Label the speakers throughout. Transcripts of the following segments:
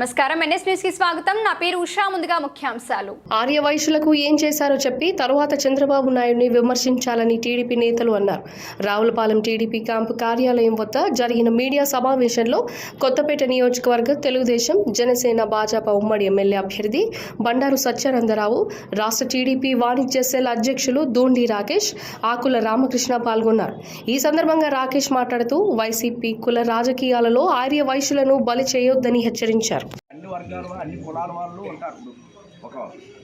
Speaker 1: నమస్కారం. ఎన్ఎస్ న్యూస్కి స్వాగతం. నా పేరు ఉషా. ముందుగా ముఖ్యాంశాలు.
Speaker 2: ఆర్య వైశ్యులకు ఏం చేశారో చెప్పి తరువాత చంద్రబాబు నాయుడిని విమర్శించాలని టీడీపీ నేతలు అన్నారు. రావులపాలెం టీడీపీ క్యాంపు కార్యాలయం వద్ద జరిగిన మీడియా సమావేశంలో కొత్తపేట నియోజకవర్గ తెలుగుదేశం జనసేన భాజపా ఉమ్మడి ఎమ్మెల్యే అభ్యర్థి బండారు సత్యానందరావు రాష్ట్ర టీడీపీ వాణిజ్య సెల్ అధ్యక్షులు దూండి రాకేష్ ఆకుల రామకృష్ణ పాల్గొన్నారు. ఈ సందర్భంగా రాకేష్ మాట్లాడుతూ వైసీపీ కుల రాజకీయాలలో ఆర్య వైశ్యులను బలి చేయొద్దని హెచ్చరించారు.
Speaker 3: వర్గాల అన్ని కులాల వాళ్ళు ఉంటారు. ఇప్పుడు ఒక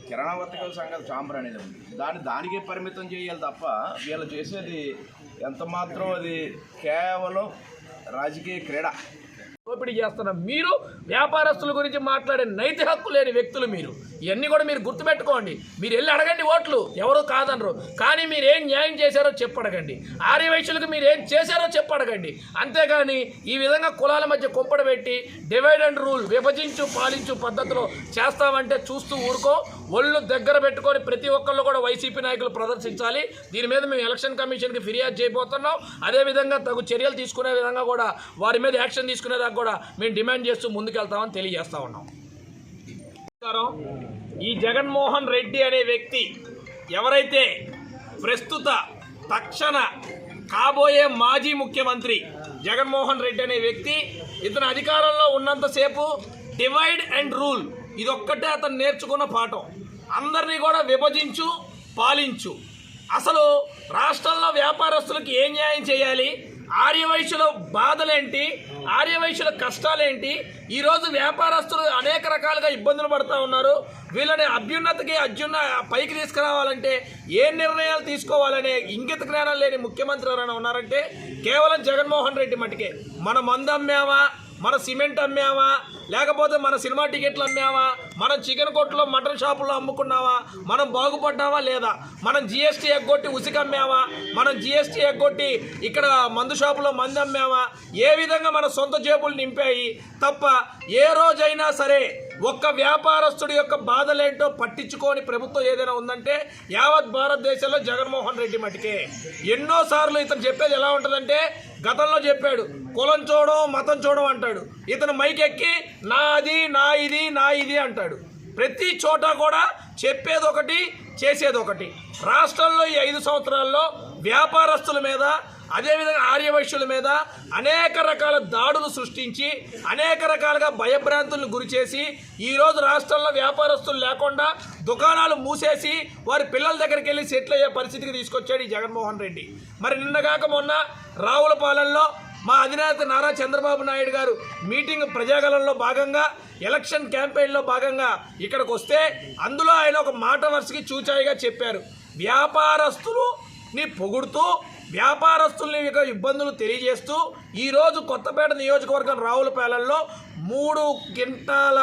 Speaker 3: కిరాణా వర్తకాల సంఘం చాంబర్ అనేది ఉంది. దాన్ని దానికే పరిమితం చేయాలి తప్ప వీళ్ళు చేసేది ఎంత మాత్రం అది కేవలం రాజకీయ క్రీడ.
Speaker 4: దోపిడీ చేస్తున్న మీరు వ్యాపారస్తుల గురించి మాట్లాడే నైతిక హక్కు లేని వ్యక్తులు మీరు. ఇవన్నీ కూడా మీరు గుర్తుపెట్టుకోండి. మీరు వెళ్ళి అడగండి ఓట్లు. ఎవరు కాదనరు. కానీ మీరు ఏం న్యాయం చేశారో చెప్పడగండి ఆర్యవైశ్యులకు ఆర్య మీరు ఏం చేశారో చెప్పడగండి అంతేగాని ఈ విధంగా కులాల మధ్య కుంపడ పెట్టి డివైడ్ అండ్ రూల్ విభజించు పాలించు పద్ధతిలో చేస్తామంటే చూస్తూ ఊరుకో. ఒళ్ళు దగ్గర పెట్టుకొని ప్రతి ఒక్కళ్ళు కూడా వైసీపీ నాయకులు ప్రదర్శించాలి. దీని మీద మేము ఎలక్షన్ కమిషన్కి ఫిర్యాదు చేయబోతున్నాం. అదేవిధంగా తగు చర్యలు తీసుకునే విధంగా కూడా వారి మీద యాక్షన్ తీసుకునేదాకా కూడా మేము డిమాండ్ చేస్తూ ముందుకెళ్తామని తెలియజేస్తా ఉన్నాం. ఈ జగన్మోహన్ రెడ్డి అనే వ్యక్తి ఎవరైతే ప్రస్తుత తక్షణ కాబోయే మాజీ ముఖ్యమంత్రి జగన్మోహన్ రెడ్డి అనే వ్యక్తి ఇతను అధికారంలో ఉన్నంతసేపు డివైడ్ అండ్ రూల్ ఇదొక్కటే అతను నేర్చుకున్న పాఠం. అందరినీ కూడా విభజించు పాలించు. అసలు రాష్ట్రంలో వ్యాపారస్తులకు ఏ న్యాయం చేయాలి? ఆర్యవైశ్యుల బాధలేంటి? ఆర్యవైశ్యుల కష్టాలేంటి? ఈరోజు వ్యాపారస్తులు అనేక రకాలుగా ఇబ్బందులు పడుతూ ఉన్నారు. వీళ్ళని అభ్యున్నతికి అత్యున్న పైకి తీసుకురావాలంటే ఏ నిర్ణయాలు తీసుకోవాలనే ఇంగిత జ్ఞానం లేని ముఖ్యమంత్రి ఎవరైనా ఉన్నారంటే కేవలం జగన్మోహన్ రెడ్డి మటుకే. మనం మందు మన సిమెంట్ అమ్మావా? లేకపోతే మన సినిమా టికెట్లు అమ్మావా? మనం చికెన్ కొట్టులో మటన్ షాపులో అమ్ముకున్నావా? మనం బాగుపడ్డావా లేదా? మనం జిఎస్టీ ఎగ్గొట్టి ఉసిక అమ్మావా? మనం జిఎస్టీ ఎగ్గొట్టి ఇక్కడ మందు షాపులో మందు అమ్మావా? ఏ విధంగా మన సొంత జేబులు నింపాయి? తప్ప ఏ రోజైనా సరే ఒక్క వ్యాపారస్తుడి యొక్క బాధలేంటో పట్టించుకోని ప్రభుత్వం ఏదైనా ఉందంటే యావత్ భారతదేశంలో జగన్మోహన్ రెడ్డి మటుకే. ఎన్నోసార్లు ఇతను చెప్పేది ఎలా ఉంటుందంటే గతంలో చెప్పాడు కులం చూడడం మతం చూడడం అంటాడు. ఇతను మైకెక్కి నాది నా అది నా ఇది నా ఇది అంటాడు. ప్రతి చోట కూడా చెప్పేది ఒకటి చేసేది ఒకటి రాష్ట్రంలో ఈ ఐదు సంవత్సరాల్లో వ్యాపారస్తుల మీద అదేవిధంగా ఆర్యవైశ్యుల మీద అనేక రకాల దాడులు సృష్టించి అనేక రకాలుగా భయభ్రాంతులను గురిచేసి ఈరోజు రాష్ట్రంలో వ్యాపారస్తులు లేకుండా దుకాణాలు మూసేసి వారి పిల్లల దగ్గరికి వెళ్ళి సెటిల్ అయ్యే పరిస్థితికి తీసుకొచ్చాడు ఈ జగన్మోహన్ రెడ్డి. మరి నిన్నగాక మొన్న రావులపాలెంలో మా అధినేత నారా చంద్రబాబు నాయుడు గారు మీటింగ్ ప్రజాగలంలో భాగంగా ఎలక్షన్ క్యాంపెయిన్లో భాగంగా ఇక్కడికి వస్తే అందులో ఆయన ఒక మాట వరుసకి చూచాయిగా చెప్పారు. వ్యాపారస్తులుని పొగుడుతూ వ్యాపారస్తుల్ని యొక్క ఇబ్బందులు తెలియజేస్తూ ఈరోజు కొత్తపేట నియోజకవర్గం రావులపేలల్లో మూడు గింటాల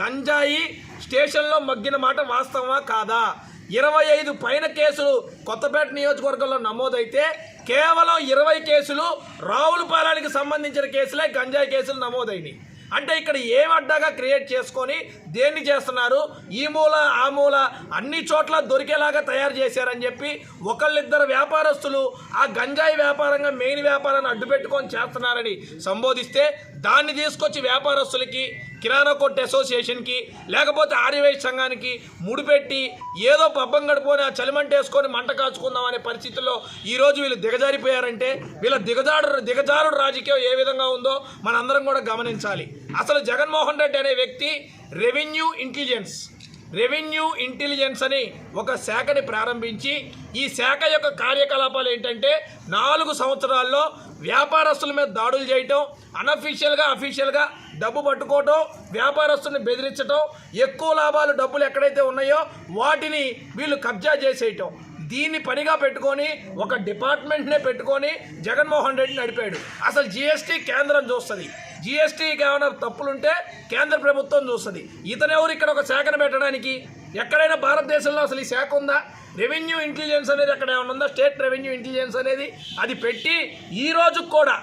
Speaker 4: గంజాయి స్టేషన్లో మగ్గిన మాట వాస్తవమా కాదా? ఇరవై ఐదు పైన కేసులు కొత్తపేట నియోజకవర్గంలో నమోదైతే కేవలం ఇరవై కేసులు రావులపాలెనికి సంబంధించిన కేసులే గంజాయి కేసులు నమోదైనవి అంటే ఇక్కడ ఏం అడ్డాగా క్రియేట్ చేసుకొని దేన్ని చేస్తున్నారు? ఈ మూల ఆ మూల అన్ని చోట్ల దొరికేలాగా తయారు చేశారని చెప్పి ఒకళ్ళిద్దరు వ్యాపారస్తులు ఆ గంజాయి వ్యాపారంగా మెయిన్ వ్యాపారాన్ని అడ్డు పెట్టుకొని చేస్తున్నారని సంబోధిస్తే దాన్ని తీసుకొచ్చి వ్యాపారస్తులకి కిరాణా కొట్టు అసోసియేషన్కి లేకపోతే ఆర్యవై సంఘానికి ముడిపెట్టి ఏదో పబ్బం గడిపోని ఆ చలిమంట వేసుకొని మంట కాచుకుందాం అనే పరిస్థితుల్లో ఈరోజు వీళ్ళు దిగజారిపోయారంటే వీళ్ళ దిగజారు దిగజారుడు రాజకీయం ఏ విధంగా ఉందో మనందరం కూడా గమనించాలి. అసలు జగన్మోహన్ రెడ్డి అనే వ్యక్తి రెవెన్యూ ఇంటెలిజెన్స్ రెవెన్యూ ఇంటెలిజెన్స్ అని ఒక శాఖని ప్రారంభించి ఈ శాఖ యొక్క కార్యకలాపాలు ఏంటంటే నాలుగు సంవత్సరాల్లో వ్యాపారస్తుల మీద దాడులు చేయటం అనఫీషియల్గా అఫీషియల్గా డబ్బు పట్టుకోవటం వ్యాపారస్తుల్ని బెదిరించటం ఎక్కువ లాభాలు డబ్బులు ఎక్కడైతే ఉన్నాయో వాటిని వీళ్ళు కబ్జా చేసేయటం. దీన్ని పనిగా పెట్టుకొని ఒక డిపార్ట్మెంట్నే పెట్టుకొని జగన్మోహన్ రెడ్డి నడిపాడు. అసలు జిఎస్టీ కేంద్రం చూస్తుంది. జిఎస్టీకి ఏమైనా తప్పులుంటే కేంద్ర ప్రభుత్వం చూస్తుంది. ఇతనెవరు ఇక్కడ ఒక శాఖను పెట్టడానికి. ఎక్కడైనా భారతదేశంలో అసలు ఈ శాఖ ఉందా? రెవెన్యూ ఇంటెలిజెన్స్ అనేది అక్కడ ఏమైనా ఉందా? స్టేట్ రెవెన్యూ ఇంటెలిజెన్స్ అనేది అది పెట్టి ఈ రోజు కూడా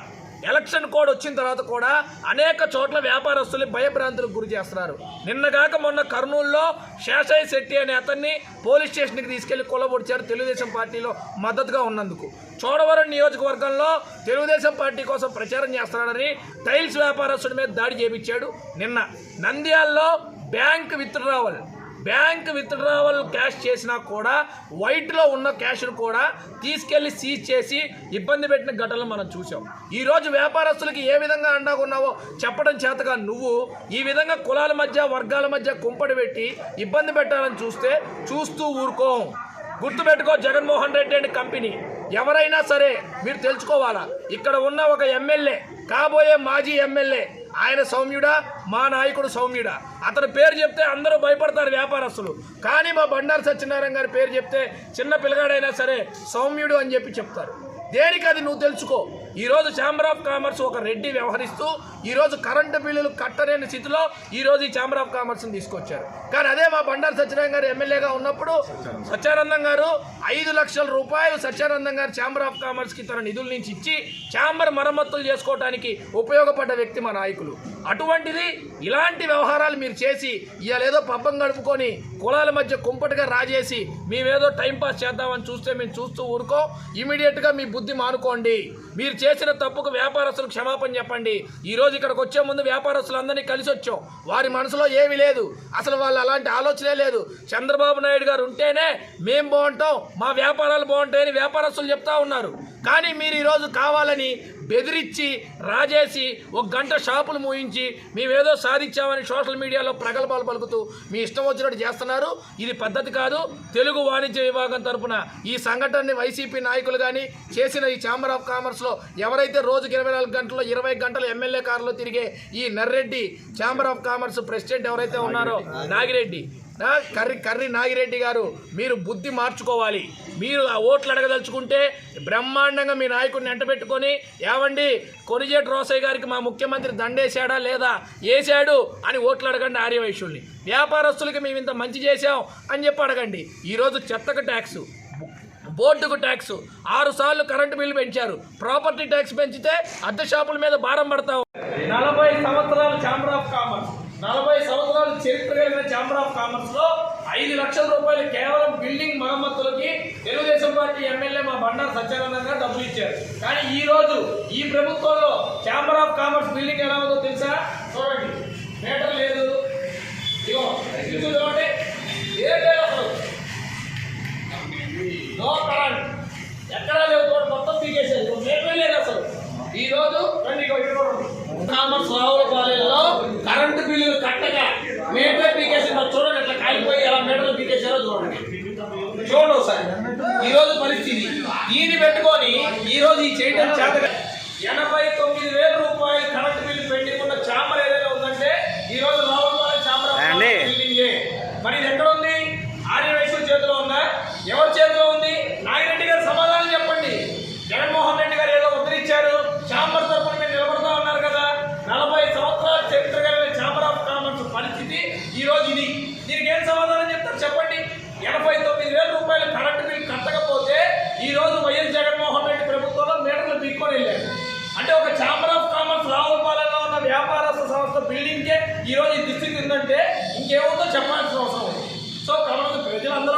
Speaker 4: ఎలక్షన్ కోడ్ వచ్చిన తర్వాత కూడా అనేక చోట్ల వ్యాపారస్తులు భయభ్రాంతులకు గురి చేస్తున్నారు. నిన్నగాక మొన్న కర్నూలులో శేషయ్య శెట్టి అనే అతన్ని పోలీస్ స్టేషన్కి తీసుకెళ్ళి కొలబొడిచారు తెలుగుదేశం పార్టీలో మద్దతుగా ఉన్నందుకు. చోడవరం నియోజకవర్గంలో తెలుగుదేశం పార్టీ కోసం ప్రచారం చేస్తున్నాడని టైల్స్ వ్యాపారస్తుడి మీద దాడి చేపించాడు. నిన్న నంద్యాలలో bank withdrawal bank withdrawal cash చేసినా కూడా వైట్లో ఉన్న క్యాష్ను కూడా తీసుకెళ్ళి సీజ్ చేసి ఇబ్బంది పెట్టిన ఘటనలు మనం చూసాం ఈరోజు వ్యాపారస్తులకి ఏ విధంగా అండాకున్నావో చెప్పడం చేతగా నువ్వు ఈ విధంగా కులాల మధ్య వర్గాల మధ్య కుంపడి పెట్టి ఇబ్బంది పెట్టాలని చూస్తే చూస్తూ ఊరుకోం. గుర్తుపెట్టుకో జగన్మోహన్ రెడ్డి అండ్ కంపెనీ. ఎవరైనా సరే మీరు తెలుసుకోవాలా? ఇక్కడ ఉన్న ఒక ఎమ్మెల్యే కాబోయే మాజీ ఎమ్మెల్యే ఆయన సౌమ్యుడా మా నాయకుడు సౌమ్యుడా. అతని పేరు చెప్తే అందరూ భయపడతారు వ్యాపారస్తులు. కానీ మా బండారు సత్యనారాయణ గారి పేరు చెప్తే చిన్న పిల్లగాడైనా సరే సౌమ్యుడు అని చెప్పి చెప్తారు. దేనికి అది నువ్వు తెలుసుకో? ఈరోజు ఛాంబర్ ఆఫ్ కామర్స్ ఒక రెడ్డి వ్యవహరిస్తూ ఈరోజు కరెంటు బిల్లులు కట్టలేని స్థితిలో ఈరోజు ఈ ఛాంబర్ ఆఫ్ కామర్స్ని తీసుకొచ్చారు. కానీ అదే మా బండారు సత్యనారాయణ గారు ఎమ్మెల్యేగా ఉన్నప్పుడు సత్యానందం గారు ఐదు లక్షల రూపాయలు సత్యానందం గారు ఛాంబర్ ఆఫ్ కామర్స్కి తన నిధుల నుంచి ఇచ్చి ఛాంబర్ మరమ్మతులు చేసుకోవడానికి ఉపయోగపడ్డ వ్యక్తి మా నాయకులు. అటువంటిది ఇలాంటి వ్యవహారాలు మీరు చేసి ఇవాళ ఏదో పబ్బం గడుపుకొని కులాల మధ్య కుంపటిగా రాజేసి మేమేదో టైంపాస్ చేద్దామని చూస్తే మేము చూస్తూ ఊరుకో ఇమీడియట్గా మీ బుద్ధి మానుకోండి. మీరు చేసిన తప్పుకు వ్యాపారస్తులు క్షమాపణ చెప్పండి. ఈ రోజు ఇక్కడికి వచ్చే ముందు వ్యాపారస్తులందరినీ కలిసి వచ్చాం. వారి మనసులో ఏమీ లేదు. అసలు వాళ్ళు అలాంటి ఆలోచనే లేదు. చంద్రబాబు నాయుడు గారు ఉంటేనే మేము బాగుంటాం మా వ్యాపారాలు బాగుంటాయని వ్యాపారస్తులు చెప్తా ఉన్నారు. కానీ మీరు ఈరోజు కావాలని బెదిరించి రాజేసి ఒక గంట షాపులు మూయించి మేమేదో సాధించామని సోషల్ మీడియాలో ప్రగల్భాలు పలుకుతూ మీ ఇష్టం వచ్చినట్టు చేస్తున్నారు. ఇది పద్ధతి కాదు. తెలుగు వాణిజ్య విభాగం తరపున ఈ సంఘటనని వైసీపీ నాయకులు కానీ చేసిన ఈ ఛాంబర్ ఆఫ్ కామర్స్లో ఎవరైతే రోజుకి ఇరవై నాలుగు గంటలు ఇరవై గంటలు ఎమ్మెల్యే కారులో తిరిగే ఈ Narreddy chamber of commerce president ఎవరైతే ఉన్నారో నాగిరెడ్డి. కర్రి కర్రి నాగిరెడ్డి గారు మీరు బుద్ధి మార్చుకోవాలి. మీరు ఆ ఓట్లు అడగదలుచుకుంటే బ్రహ్మాండంగా మీ నాయకుడిని ఎంట పెట్టుకొని ఏవండి కొనిజేటి రోసయ్య గారికి మా ముఖ్యమంత్రి దండేశాడా లేదా? వేసాడు అని ఓట్లు అడగండి ఆర్యవైశ్యుల్ని. వ్యాపారస్తులకి మేము ఇంత మంచి చేశాం అని చెప్పి అడగండి. ఈరోజు చెత్తకు ట్యాక్స్ బోర్డుకు ట్యాక్స్. ఆరు సార్లు కరెంటు బిల్లు పెంచారు. ప్రాపర్టీ ట్యాక్స్ పెంచితే అద్దె షాపుల మీద భారం పడతావు. నలభై సంవత్సరాలు ఛాంబర్ ఆఫ్ కామర్స్. నలభై సంవత్సరాల చరిత్ర కలిగిన ఛాంబర్ ఆఫ్ కామర్స్లో ఐదు లక్షల రూపాయలు కేవలం బిల్డింగ్ మరమ్మతులకి తెలుగుదేశం పార్టీ ఎమ్మెల్యే మా బండారు సత్యానందం గారు డబ్బులు ఇచ్చారు. కానీ ఈ రోజు ఈ ప్రభుత్వంలో ఛాంబర్ ఆఫ్ కామర్స్ బిల్డింగ్ ఎలా ఉందో తెలుసా? చూడండి. మీటర్ లేదు. ఇగో చూడండి ఏ లేదు అసలు నో కరెంట్ ఎక్కడా లేవు చూడండి మొత్తం పీకేసారు ఇప్పుడు మేమే లేదు అసలు ఈ రోజు రండి ఇగో ఇక్కడ చూడండి. కామర్స్ రావుల కాలేజీలో కరెంటు బిల్లులు కట్టక మేమే పీకేసి మరి చూడండి ఇట్లా కాలిపోయి ఎలా మీటర్లు పీకేసారో చూడండి చూడండి ఒకసారి. ఈ రోజు పరిస్థితి. దీన్ని పెట్టుకొని ఈ రోజు ఈ చేయడం చేత ఎనభై తొమ్మిది వేల రూపాయలు కరెంటు బిల్లు పెండింగ్ ఉన్న చాంబర్ ఏదైనా ఉందంటే ఈ రోజు రావులపాలెం చాంబర్ బిల్డింగే మరి ఇది ఎక్కడ ఉంది? ఆర్యవైశ్యుల చేతిలో ఉందా? ఎవరి చేతిలో బిల్డింగ్కే ఈరోజు ఈ దుస్థితి ఉందంటే ఇంకేముందో చెప్పాల్సిన అవసరం ఉంది. సో కాబట్టి ప్రజలందరూ